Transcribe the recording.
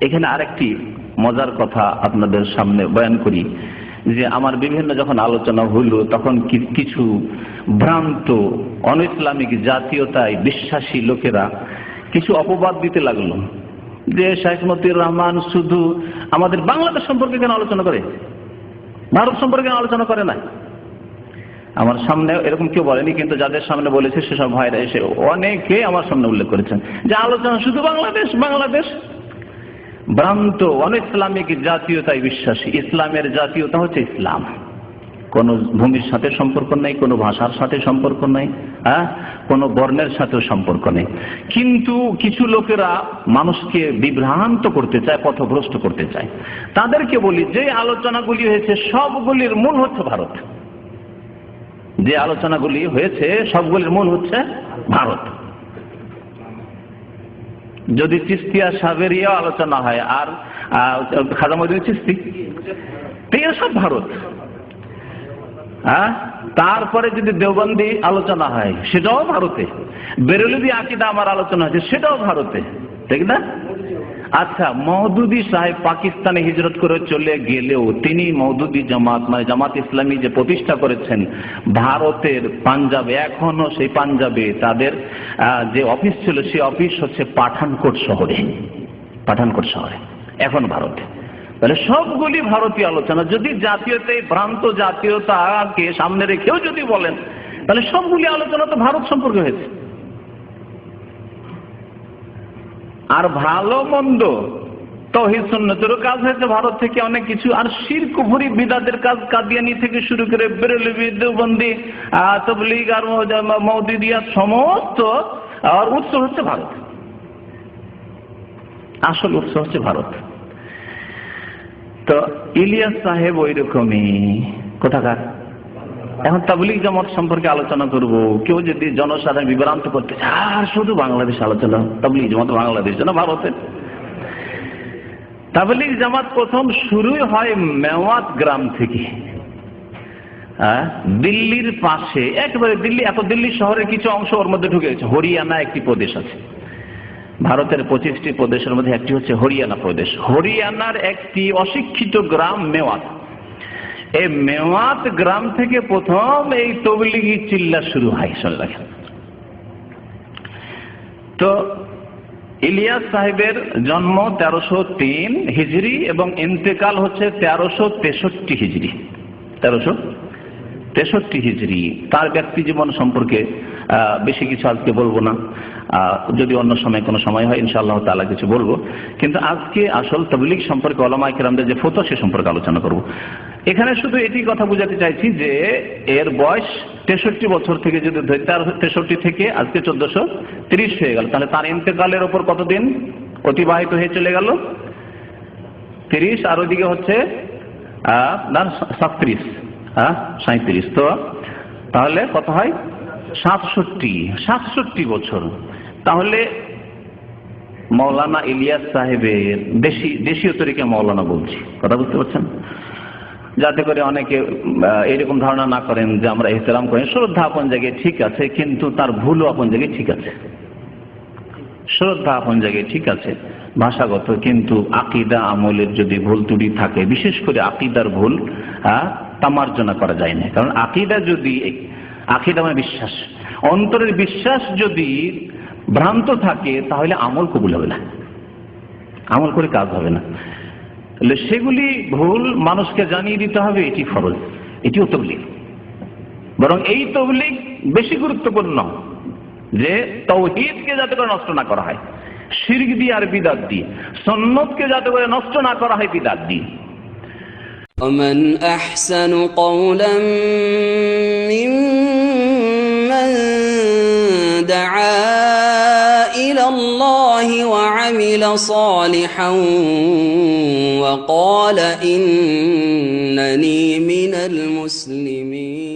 এখানে আরেকটি মজার কথা আপনাদের সামনে বয়ান করি, যে আমার বিভিন্ন যখন আলোচনা হইল, তখন কিছু ভ্রান্ত অন ইসলামিক জাতীয়তায় বিশ্বাসী লোকেরা কিছু অপবাদ দিতে লাগল। যে শেখ রহমান শুধু আমাদের বাংলাদেশ সম্পর্কে কেন আলোচনা করে? ভারত সম্পর্কে আলোচনা করে না? আমার সামনে এরকম কেউ বলেনি, কিন্তু যাদের সামনে বলেছে সেসব ভাইরা এসে অনেকে আমার সামনে উল্লেখ করেছেন। যে আলোচনা শুধু বাংলাদেশ বাংলাদেশ ভ্রান্ত অন ইসলামিক জাতীয়তায় বিশ্বাসী। ইসলামের জাতীয়তা হচ্ছে ইসলাম। কোন ভূমির সাথে সম্পর্ক নেই, কোনো ভাষার সাথে সম্পর্ক নেই হ্যাঁ? কোনো বর্ণের সাথেও সম্পর্ক নেই। কিন্তু কিছু লোকেরা মানুষকে বিভ্রান্ত করতে চায়, পথভ্রষ্ট করতে চায়। তাদেরকে বলি, যে আলোচনাগুলি হয়েছে, সবগুলির মূল হচ্ছে ভারত। যে আলোচনাগুলি হয়েছে, সবগুলির মূল হচ্ছে ভারত। যদি চিস্তিয়া সাবেরিয়া আলোচনা হয়, আর খাজা মদিন চিস্তি? সব ভারত হ্যাঁ তারপরে যদি দেওবন্দি আলোচনা হয়, সেটাও ভারতে। বেরেলুদি আকিদা আমার আলোচনা হয়েছে, সেটাও ভারতে, ঠিক না? আচ্ছা মহদুদি সাহেব পাকিস্তানে হিজরত করে চলে গেলেও তিনি মহদুদি জামাত মানে জামাত ইসলামী যে প্রতিষ্ঠা করেছেন, ভারতের পাঞ্জাবে, এখনও সেই পাঞ্জাবে তাদের যে অফিস ছিল সেই অফিস হচ্ছে পাঠানকোট শহরে পাঠানকোট শহরে, এখন ভারতে। তাহলে সবগুলি ভারতীয় আলোচনা, যদি জাতীয়তে ভ্রান্ত জাতীয়তাকে সামনে রেখেও যদি বলেন, তাহলে সবগুলি আলোচনা তো ভারত সম্পর্কে হয়েছে। আর ভালো মন্দ কাজ হয়েছে ভারত থেকে অনেক কিছু। আর বিদাদের কাজ থেকে শুরু করে আর সমস্ত হচ্ছে ভারত। আসল হচ্ছে ভারত। তো ইলিয়াস সাহেব ওই রকমই কোথাকার? এখন তাবলিগ জামাত সম্পর্কে আলোচনা করব। কেউ যদি জনসাধারণ বিভ্রান্ত করতে আর শুধু বাংলাদেশ আলোচনা তাবলিগ জামাত বাংলাদেশ না ভারতের। তাবলিগ জামাত প্রথম শুরুই হয় মেওয়াত গ্রাম থেকে। হ্যাঁ, দিল্লির পাশে একেবারে দিল্লি এত দিল্লি শহরের কিছু অংশ ওর মধ্যে ঢুকে গেছে। হরিয়ানা একটি প্রদেশ আছে। ভারতের পঁচিশটি প্রদেশের মধ্যে একটি হচ্ছে হরিয়ানা প্রদেশ। হরিয়ানার একটি অশিক্ষিত গ্রাম মেওয়াত। এই মেওয়াত গ্রাম থেকে প্রথম এই তবলিগি চিল্লা শুরু হয় শুনলেন তো ইলিয়াস সাহেবের জন্ম তেরোশো তিন হিজড়ি এবং ইন্তেকাল হচ্ছে তেরোশো তেষট্টি হিজড়ি তেরোশো তেষট্টি হিজড়ি তার ব্যক্তি জীবন সম্পর্কে বেশি কিছু আজকে বলব না। যদি অন্য সময় কোনো সময় হয়, ইনশাআল্লাহ তালা কিছু বলব। কিন্তু আজকে আসল তবলিক সম্পর্কে ওলামা কিরামদের যে ফতো সে সম্পর্কে আলোচনা করব। এখানে শুধু এটি কথা বোঝাতে চাইছি যে এর বয়স তেষট্টি বছর থেকে যদি তার তেষট্টি থেকে আজকে চোদ্দশো তিরিশ হয়ে গেল। তাহলে তার ইন্তেকালের ওপর কতদিন অতিবাহিত হয়ে চলে গেল? তিরিশ, আর ওইদিকে হচ্ছে আপনার সাতত্রিশ হ্যাঁ সাঁত্রিশ। তো তাহলে কত হয়? সাতষট্টি সাতষট্টি বছর। তাহলে মৌলানা ইলিয়াস সাহেবের দেশি, দেশীয় তরিকে মৌলানা বলছি। কথা বুঝতে পারছেন? যাতে করে অনেকে এরকম ধারণা না করেন যে আমরা এহতেরাম করি। শ্রদ্ধা আপন জায়গায় ঠিক আছে, কিন্তু তার ভুলও আপন জায়গায় ঠিক আছে। শ্রদ্ধা আপন জায়গায় ঠিক আছে, ভাষাগত, কিন্তু আকিদা, আমলের যদি ভুল ত্রুটি থাকে, বিশেষ করে আকিদার ভুল তামার্জনা করা যায় না। কারণ আকিদা যদি, আকিদা মানে বিশ্বাস। অন্তরের বিশ্বাস যদি ভ্রান্ত থাকে, তাহলে আমল কবুল হবে না। আমল করে কাজ হবে না। সেগুলি ভুল মানুষকে জানিয়ে দিতে হবে এটি ফরজ এটিও তবলিগ বরং এই তবলিগ বেশি গুরুত্বপূর্ণ যে তৌহিদকে যাতে করে নষ্ট না করা হয় শিরক দিয়ে আর বিদাত দিয়ে সন্ন্যতকে যাতে করে নষ্ট না করা হয় বিদাত দিয়ে ومن أحسن قولا صالحا وقال إنني من المسلمين.